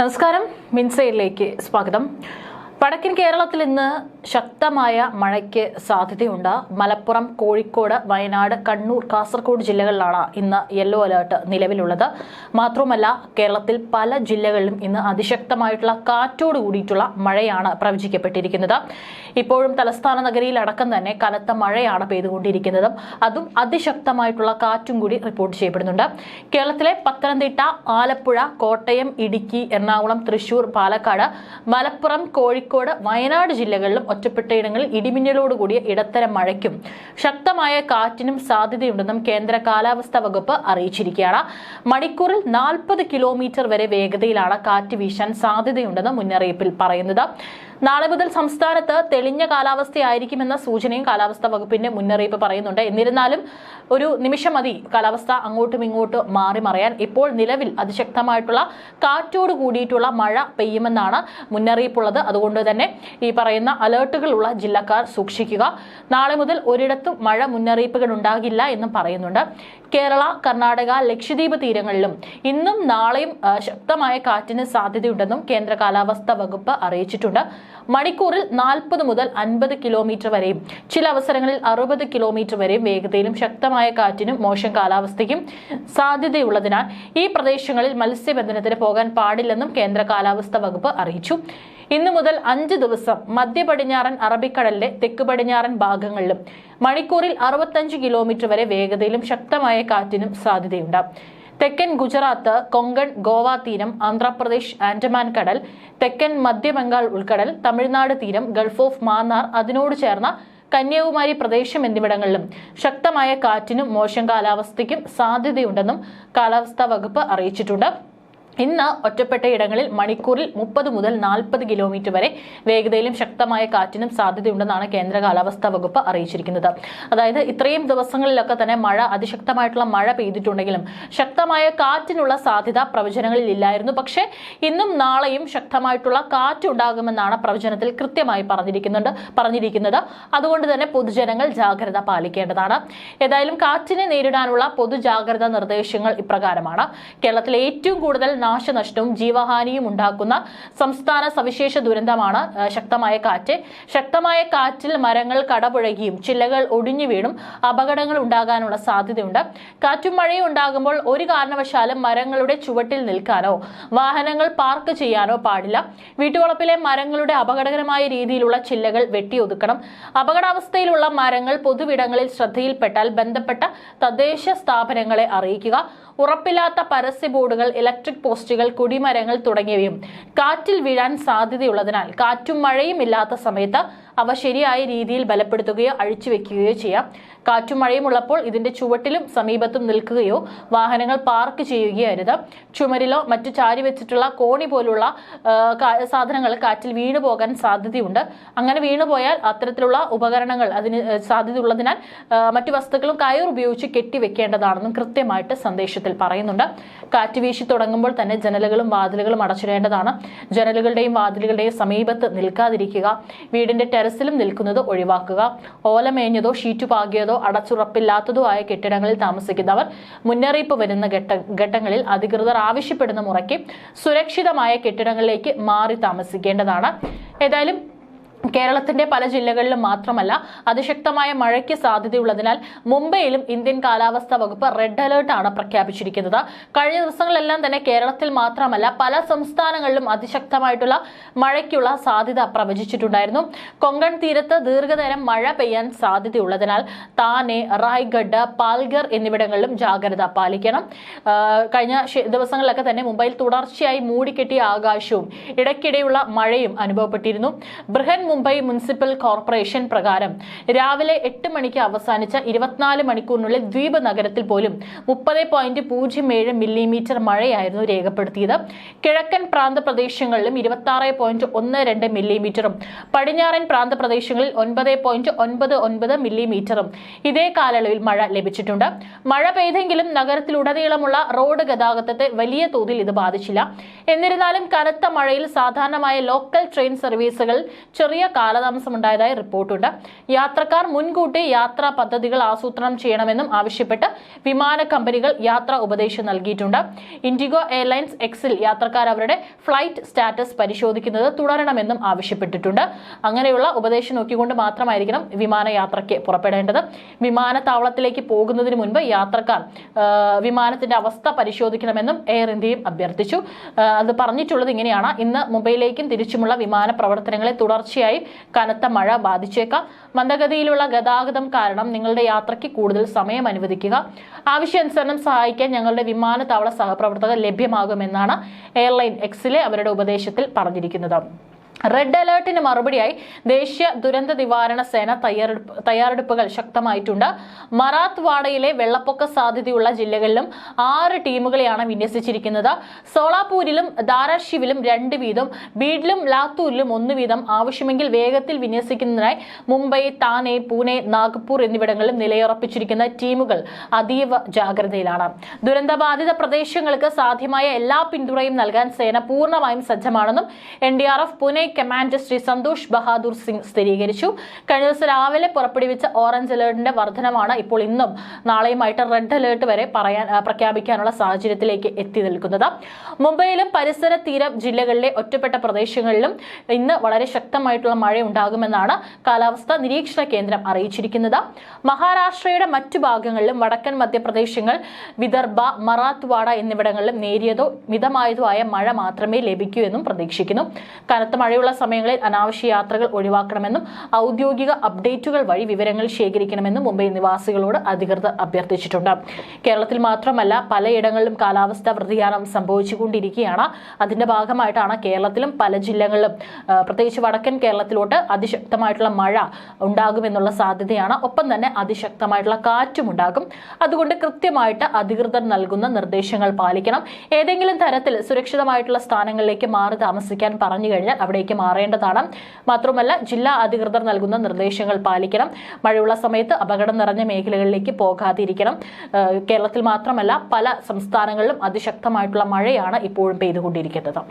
നമസ്കാരം മിൻസയിലേക്ക് സ്വാഗതം. വടക്കൻ കേരളത്തിൽ ഇന്ന് ശക്തമായ മഴയ്ക്ക് സാധ്യതയുണ്ട്. മലപ്പുറം കോഴിക്കോട് വയനാട് കണ്ണൂർ കാസർഗോഡ് ജില്ലകളിലാണ് ഇന്ന് യെല്ലോ അലേർട്ട് നിലവിലുള്ളത്. മാത്രമല്ല കേരളത്തിൽ പല ജില്ലകളിലും ഇന്ന് അതിശക്തമായിട്ടുള്ള കാറ്റോട് കൂടിയിട്ടുള്ള മഴയാണ് പ്രവചിക്കപ്പെട്ടിരിക്കുന്നത്. ഇപ്പോഴും തലസ്ഥാന നഗരിയിൽ അടക്കം തന്നെ കനത്ത മഴയാണ് പെയ്തുകൊണ്ടിരിക്കുന്നതും. അതും അതിശക്തമായിട്ടുള്ള കാറ്റും കൂടി റിപ്പോർട്ട് ചെയ്യപ്പെടുന്നുണ്ട്. കേരളത്തിലെ പത്തനംതിട്ട ആലപ്പുഴ കോട്ടയം ഇടുക്കി എറണാകുളം തൃശൂർ പാലക്കാട് മലപ്പുറം കോഴിക്കോട് വയനാട് ജില്ലകളിലും ഒറ്റപ്പെട്ടയിടങ്ങളിൽ ഇടിമിന്നലോടുകൂടിയ ഇടത്തരം മഴയ്ക്കും ശക്തമായ കാറ്റിനും സാധ്യതയുണ്ടെന്നും കേന്ദ്ര കാലാവസ്ഥാ വകുപ്പ് അറിയിച്ചിരിക്കുകയാണ്. മണിക്കൂറിൽ നാൽപ്പത് കിലോമീറ്റർ വരെ വേഗതയിലാണ് കാറ്റ് വീശാൻ സാധ്യതയുണ്ടെന്ന് മുന്നറിയിപ്പിൽ പറയുന്നത്. നാളെ മുതൽ സംസ്ഥാനത്ത് തെളിഞ്ഞ കാലാവസ്ഥയായിരിക്കുമെന്ന സൂചനയും കാലാവസ്ഥാ വകുപ്പിന്റെ മുന്നറിയിപ്പ് പറയുന്നുണ്ട്. എന്നിരുന്നാലും ഒരു നിമിഷം മതി കാലാവസ്ഥ അങ്ങോട്ടും ഇങ്ങോട്ടും മാറി മറയാൻ. ഇപ്പോൾ നിലവിൽ അതിശക്തമായിട്ടുള്ള കാറ്റോട് കൂടിയിട്ടുള്ള മഴ പെയ്യുമെന്നാണ് മുന്നറിയിപ്പുള്ളത്. അതുകൊണ്ട് തന്നെ ഈ പറയുന്ന അലേർട്ടുകളുള്ള ജില്ലക്കാർ സൂക്ഷിക്കുക. നാളെ മുതൽ ഒരിടത്തും മഴ മുന്നറിയിപ്പുകൾ ഉണ്ടാകില്ല എന്നും പറയുന്നുണ്ട്. കേരള കർണാടക ലക്ഷദ്വീപ് തീരങ്ങളിലും ഇന്നും നാളെയും ശക്തമായ കാറ്റിന് സാധ്യതയുണ്ടെന്നും കേന്ദ്ര കാലാവസ്ഥാ വകുപ്പ് അറിയിച്ചിട്ടുണ്ട്. മണിക്കൂറിൽ നാൽപ്പത് മുതൽ അൻപത് കിലോമീറ്റർ വരെയും ചില അവസരങ്ങളിൽ അറുപത് കിലോമീറ്റർ വരെയും വേഗതയിലും ശക്തമായ കാറ്റിനും മോശം കാലാവസ്ഥയ്ക്കും സാധ്യതയുള്ളതിനാൽ ഈ പ്രദേശങ്ങളിൽ മത്സ്യബന്ധനത്തിന് പോകാൻ പാടില്ലെന്നും കേന്ദ്ര കാലാവസ്ഥാ വകുപ്പ് അറിയിച്ചു. ഇന്നു മുതൽ അഞ്ച് ദിവസം മധ്യ പടിഞ്ഞാറൻ അറബിക്കടലിന്റെ തെക്ക് പടിഞ്ഞാറൻ ഭാഗങ്ങളിലും മണിക്കൂറിൽ അറുപത്തഞ്ച് കിലോമീറ്റർ വരെ വേഗതയിലും ശക്തമായ കാറ്റിനും സാധ്യതയുണ്ട്. തെക്കൻ ഗുജറാത്ത് കൊങ്കൺ ഗോവ തീരം ആന്ധ്രാപ്രദേശ് ആൻഡമാൻ കടൽ തെക്കൻ മധ്യബംഗാൾ ഉൾക്കടൽ തമിഴ്നാട് തീരം ഗൾഫ് ഓഫ് മാന്നാർ അതിനോട് ചേർന്ന കന്യാകുമാരി പ്രദേശം എന്നിവിടങ്ങളിലും ശക്തമായ കാറ്റിനും മോശം കാലാവസ്ഥയ്ക്കും സാധ്യതയുണ്ടെന്നും കാലാവസ്ഥാ വകുപ്പ് അറിയിച്ചിട്ടുണ്ട്. ഇന്ന് ഒറ്റപ്പെട്ട ഇടങ്ങളിൽ മണിക്കൂറിൽ മുപ്പത് മുതൽ നാൽപ്പത് കിലോമീറ്റർ വരെ വേഗതയിലും ശക്തമായ കാറ്റിനും സാധ്യതയുണ്ടെന്നാണ് കേന്ദ്ര കാലാവസ്ഥാ വകുപ്പ് അറിയിച്ചിരിക്കുന്നത്. അതായത് ഇത്രയും ദിവസങ്ങളിലൊക്കെ തന്നെ മഴ അതിശക്തമായിട്ടുള്ള മഴ പെയ്തിട്ടുണ്ടെങ്കിലും ശക്തമായ കാറ്റിനുള്ള സാധ്യത പ്രവചനങ്ങളിൽ ഇല്ലായിരുന്നു. പക്ഷേ ഇന്നും നാളെയും ശക്തമായിട്ടുള്ള കാറ്റ് ഉണ്ടാകുമെന്നാണ് പ്രവചനത്തിൽ കൃത്യമായി പറഞ്ഞിരിക്കുന്നുണ്ട് പറഞ്ഞിരിക്കുന്നത്. അതുകൊണ്ട് തന്നെ പൊതുജനങ്ങൾ ജാഗ്രത പാലിക്കേണ്ടതാണ്. ഏതായാലും കാറ്റിനെ നേരിടാനുള്ള പൊതുജാഗ്രതാ നിർദ്ദേശങ്ങൾ ഇപ്രകാരമാണ്. കേരളത്തിലെ ഏറ്റവും കൂടുതൽ നാശനഷ്ടവും ജീവഹാനിയും ഉണ്ടാക്കുന്ന സംസ്ഥാന സവിശേഷ ദുരന്തമാണ് ശക്തമായ കാറ്റ്. ശക്തമായ കാറ്റിൽ മരങ്ങൾ കടപുഴകിയും ചില്ലകൾ ഒടിഞ്ഞു വീണും അപകടങ്ങൾ ഉണ്ടാകാനുള്ള സാധ്യതയുണ്ട്. കാറ്റും മഴയും ഉണ്ടാകുമ്പോൾ ഒരു കാരണവശാലും മരങ്ങളുടെ ചുവട്ടിൽ നിൽക്കാനോ വാഹനങ്ങൾ പാർക്ക് ചെയ്യാനോ പാടില്ല. വീട്ടുവളപ്പിലെ മരങ്ങളുടെ അപകടകരമായ രീതിയിലുള്ള ചില്ലകൾ വെട്ടിയൊതുക്കണം അപകടാവസ്ഥയിലുള്ള മരങ്ങൾ പൊതുവിടങ്ങളിൽ ശ്രദ്ധയിൽപ്പെട്ടാൽ ബന്ധപ്പെട്ട തദ്ദേശ സ്ഥാപനങ്ങളെ അറിയിക്കുക. ഉറപ്പില്ലാത്ത പരസ്യ ബോർഡുകൾ ഇലക്ട്രിക് പോസ്റ്റുകൾ കുടിമരങ്ങൾ തുടങ്ങിയവയും കാറ്റിൽ വീഴാൻ സാധ്യതയുള്ളതിനാൽ കാറ്റും മഴയും ഇല്ലാത്ത സമയത്ത് അവ ശരിയായ രീതിയിൽ ബലപ്പെടുത്തുകയോ അഴിച്ചുവെക്കുകയോ ചെയ്യാം. കാറ്റും മഴയും ഉള്ളപ്പോൾ ഇതിന്റെ ചുവട്ടിലും സമീപത്തും നിൽക്കുകയോ വാഹനങ്ങൾ പാർക്ക് ചെയ്യുകയോ അരുത്. ചുമരിലോ മറ്റു ചാരി വെച്ചിട്ടുള്ള കോണി പോലുള്ള സാധനങ്ങൾ കാറ്റിൽ വീണു പോകാൻ സാധ്യതയുണ്ട്. അങ്ങനെ വീണുപോയാൽ അത്തരത്തിലുള്ള ഉപകരണങ്ങൾ അതിന് സാധ്യത ഉള്ളതിനാൽ മറ്റു വസ്തുക്കളും കയർ ഉപയോഗിച്ച് കെട്ടിവെക്കേണ്ടതാണെന്നും കൃത്യമായിട്ട് സന്ദേശത്തിൽ പറയുന്നുണ്ട്. കാറ്റ് വീശി തുടങ്ങുമ്പോൾ തന്നെ ജനലുകളും വാതിലുകളും അടച്ചിടേണ്ടതാണ്. ജനലുകളുടെയും വാതിലുകളുടെയും സമീപത്ത് നിൽക്കാതിരിക്കുക. വീടിന്റെ ടെറസിലും നിൽക്കുന്നത് ഒഴിവാക്കുക. ഓലമേഞ്ഞതോ ഷീറ്റ് പാകിയതോ അടച്ചുറപ്പില്ലാത്തതോ ആയ കെട്ടിടങ്ങളിൽ താമസിക്കുന്നവർ മുന്നറിയിപ്പ് വരുന്ന ഘട്ട ഘട്ടങ്ങളിൽ അധികൃതർ ആവശ്യപ്പെടുന്ന മുറയ്ക്ക് സുരക്ഷിതമായ കെട്ടിടങ്ങളിലേക്ക് മാറി താമസിക്കേണ്ടതാണ്. ഏതായാലും കേരളത്തിന്റെ പല ജില്ലകളിലും മാത്രമല്ല അതിശക്തമായ മഴയ്ക്ക് സാധ്യതയുള്ളതിനാൽ മുംബൈയിലും ഇന്ത്യൻ കാലാവസ്ഥാ വകുപ്പ് റെഡ് അലേർട്ടാണ് പ്രഖ്യാപിച്ചിരിക്കുന്നത്. കഴിഞ്ഞ ദിവസങ്ങളിലെല്ലാം തന്നെ കേരളത്തിൽ മാത്രമല്ല പല സംസ്ഥാനങ്ങളിലും അതിശക്തമായിട്ടുള്ള മഴയ്ക്കുള്ള സാധ്യത പ്രവചിച്ചിട്ടുണ്ടായിരുന്നു. കൊങ്കൺ തീരത്ത് ദീർഘനേരം മഴ പെയ്യാൻ സാധ്യതയുള്ളതിനാൽ താനെ റായ്ഗഡ് പാൽഗർ എന്നിവിടങ്ങളിലും ജാഗ്രത പാലിക്കണം. കഴിഞ്ഞ ദിവസങ്ങളിലൊക്കെ തന്നെ മുംബൈയിൽ തുടർച്ചയായി മൂടിക്കെട്ടിയ ആകാശവും ഇടയ്ക്കിടെയുള്ള മഴയും അനുഭവപ്പെട്ടിരുന്നു. ബൃഹൻ മുംബൈ മുനിസിപ്പൽ കോർപ്പറേഷൻ പ്രകാരം രാവിലെ എട്ട് മണിക്ക് അവസാനിച്ച ഇരുപത്തിനാല് മണിക്കൂറിനുള്ളിൽ ദ്വീപ് നഗരത്തിൽ പോലും മുപ്പത് പോയിന്റ് പൂജ്യം ഏഴ് മില്ലിമീറ്റർ മഴയായിരുന്നു രേഖപ്പെടുത്തിയത്. കിഴക്കൻ പ്രാന്തപ്രദേശങ്ങളിലും ഇരുപത്തി പോയിന്റ് ഒന്ന് രണ്ട് മില്ലിമീറ്ററും പടിഞ്ഞാറൻ പ്രാന്തപ്രദേശങ്ങളിൽ ഒൻപത് പോയിന്റ് ഒൻപത് ഒൻപത് മില്ലിമീറ്ററും ഇതേ കാലയളവിൽ മഴ ലഭിച്ചിട്ടുണ്ട്. മഴ പെയ്തെങ്കിലും നഗരത്തിലുടനീളമുള്ള റോഡ് ഗതാഗതത്തെ വലിയ തോതിൽ ഇത് ബാധിച്ചില്ല. എന്നിരുന്നാലും കനത്ത മഴയിൽ സാധാരണമായ ലോക്കൽ ട്രെയിൻ സർവീസുകൾ ചെറിയ കാലതാമസമുണ്ടായതായി റിപ്പോർട്ടുണ്ട്. യാത്രക്കാർ മുൻകൂട്ടി യാത്രാ പദ്ധതികൾ ആസൂത്രണം ചെയ്യണമെന്നും ആവശ്യപ്പെട്ട് വിമാന കമ്പനികൾ യാത്രാ ഉപദേശം നൽകിയിട്ടുണ്ട്. ഇൻഡിഗോ എയർലൈൻസ് എക്സിൽ യാത്രക്കാർ അവരുടെ ഫ്ലൈറ്റ് സ്റ്റാറ്റസ് പരിശോധിക്കുന്നത് തുടരണമെന്നും ആവശ്യപ്പെട്ടിട്ടുണ്ട്. അങ്ങനെയുള്ള ഉപദേശം നോക്കിക്കൊണ്ട് മാത്രമായിരിക്കണം വിമാനയാത്രയ്ക്ക് പുറപ്പെടേണ്ടത്. വിമാനത്താവളത്തിലേക്ക് പോകുന്നതിന് മുൻപ് യാത്രക്കാർ വിമാനത്തിന്റെ അവസ്ഥ പരിശോധിക്കണമെന്നും എയർ ഇന്ത്യയും അഭ്യർത്ഥിച്ചു. അത് പറഞ്ഞിട്ടുള്ളത് ഇങ്ങനെയാണ്. ഇന്ന് മുംബൈയിലേക്കും തിരിച്ചുമുള്ള വിമാന പ്രവർത്തനങ്ങളെ തുടർച്ചയായി കനത്ത മഴ ബാധിച്ചേക്കാം. മന്ദഗതിയിലുള്ള ഗതാഗതം കാരണം നിങ്ങളുടെ യാത്രയ്ക്ക് കൂടുതൽ സമയം അനുവദിക്കുക. ആവശ്യാനുസരണം സഹായിക്കാൻ ഞങ്ങളുടെ വിമാനത്താവള സഹപ്രവർത്തകർ ലഭ്യമാകുമെന്നാണ് എയർലൈൻ എക്സിലെ അവരുടെ ഉപദേശത്തിൽ പറഞ്ഞിരിക്കുന്നത്. റെഡ് അലേർട്ടിന് മറുപടിയായി ദേശീയ ദുരന്ത നിവാരണ സേന തയ്യാറെടുപ്പ് തയ്യാറെടുപ്പുകൾ ശക്തമായിട്ടുണ്ട്. മറാത്ത്വാഡയിലെ വെള്ളപ്പൊക്ക സാധ്യതയുള്ള ജില്ലകളിലും ആറ് ടീമുകളെയാണ് വിന്യസിച്ചിരിക്കുന്നത്. സോളാപൂരിലും ധാരാഷിവിലും രണ്ട് വീതം ബീഡിലും ലാത്തൂരിലും ഒന്ന് വീതം. ആവശ്യമെങ്കിൽ വേഗത്തിൽ വിന്യസിക്കുന്നതിനായി മുംബൈ താനെ പൂനെ നാഗ്പൂർ എന്നിവിടങ്ങളിലും നിലയുറപ്പിച്ചിരിക്കുന്ന ടീമുകൾ അതീവ ജാഗ്രതയിലാണ്. ദുരന്തബാധിത പ്രദേശങ്ങൾക്ക് സാധ്യമായ എല്ലാ പിന്തുണയും നൽകാൻ സേന പൂർണമായും സജ്ജമാണെന്നും N D R F Pune commander Shri Santosh Bahadur Singh സ്ഥിരീകരിച്ചു. കഴിഞ്ഞ ദിവസം രാവിലെ പുറപ്പെടുവിച്ച ഓറഞ്ച് അലേർട്ടിന്റെ വർധനമാണ് ഇപ്പോൾ ഇന്നും നാളെയുമായിട്ട് റെഡ് അലേർട്ട് വരെ പറയാൻ പ്രഖ്യാപിക്കാനുള്ള സാഹചര്യത്തിലേക്ക് എത്തി നിൽക്കുന്നത്. മുംബൈയിലും പരിസര തീര ജില്ലകളിലെ ഒറ്റപ്പെട്ട പ്രദേശങ്ങളിലും ഇന്ന് വളരെ ശക്തമായിട്ടുള്ള മഴ ഉണ്ടാകുമെന്നാണ് കാലാവസ്ഥ നിരീക്ഷണ കേന്ദ്രം അറിയിച്ചിരിക്കുന്നത്. മഹാരാഷ്ട്രയുടെ മറ്റു ഭാഗങ്ങളിലും വടക്കൻ മധ്യപ്രദേശങ്ങൾ വിദർഭ മറാത്ത്വാഡ എന്നിവിടങ്ങളിലും നേരിയതോ മിതമായതോ ആയ മഴ മാത്രമേ ലഭിക്കൂ എന്നും പ്രതീക്ഷിക്കുന്നു. കനത്ത മഴയുള്ള സമയങ്ങളിൽ അനാവശ്യ യാത്രകൾ ഒഴിവാക്കണമെന്നും ഔദ്യോഗിക അപ്ഡേറ്റുകൾ വഴി വിവരങ്ങൾ ശേഖരിക്കണമെന്നും മുംബൈ നിവാസികളോട് അധികൃതർ അഭ്യർത്ഥിച്ചിട്ടുണ്ട്. കേരളത്തിൽ മാത്രമല്ല പലയിടങ്ങളിലും കാലാവസ്ഥാ വ്യതിയാനം സംഭവിച്ചുകൊണ്ടിരിക്കുകയാണ്. അതിന്റെ ഭാഗമായിട്ടാണ് കേരളത്തിലും പല ജില്ലകളിലും പ്രത്യേകിച്ച് വടക്കൻ കേരളത്തിലോട്ട് അതിശക്തമായിട്ടുള്ള മഴ ഉണ്ടാകുമെന്നുള്ള സാധ്യതയാണ്. ഒപ്പം തന്നെ അതിശക്തമായിട്ടുള്ള കാറ്റും ഉണ്ടാകും. അതുകൊണ്ട് കൃത്യമായിട്ട് അധികൃതർ നൽകുന്ന നിർദ്ദേശങ്ങൾ പാലിക്കണം. ഏതെങ്കിലും തരത്തിൽ സുരക്ഷിതമായിട്ടുള്ള സ്ഥാനങ്ങളിലേക്ക് മാറി താമസിക്കാൻ പറഞ്ഞു കഴിഞ്ഞാൽ അവിടേക്ക് മാറേണ്ടതാണ്. മാത്രമല്ല ജില്ലാ അധികൃതർ നൽകുന്ന നിർദ്ദേശങ്ങൾ പാലിക്കണം. മഴയുള്ള സമയത്ത് അപകടം നിറഞ്ഞ മേഖലകളിലേക്ക് പോകാതിരിക്കണം. കേരളത്തിൽ മാത്രമല്ല പല സംസ്ഥാനങ്ങളിലും അതിശക്തമായിട്ടുള്ള മഴയാണ് ഇപ്പോഴും പെയ്തുകൊണ്ടിരിക്കുന്നത്.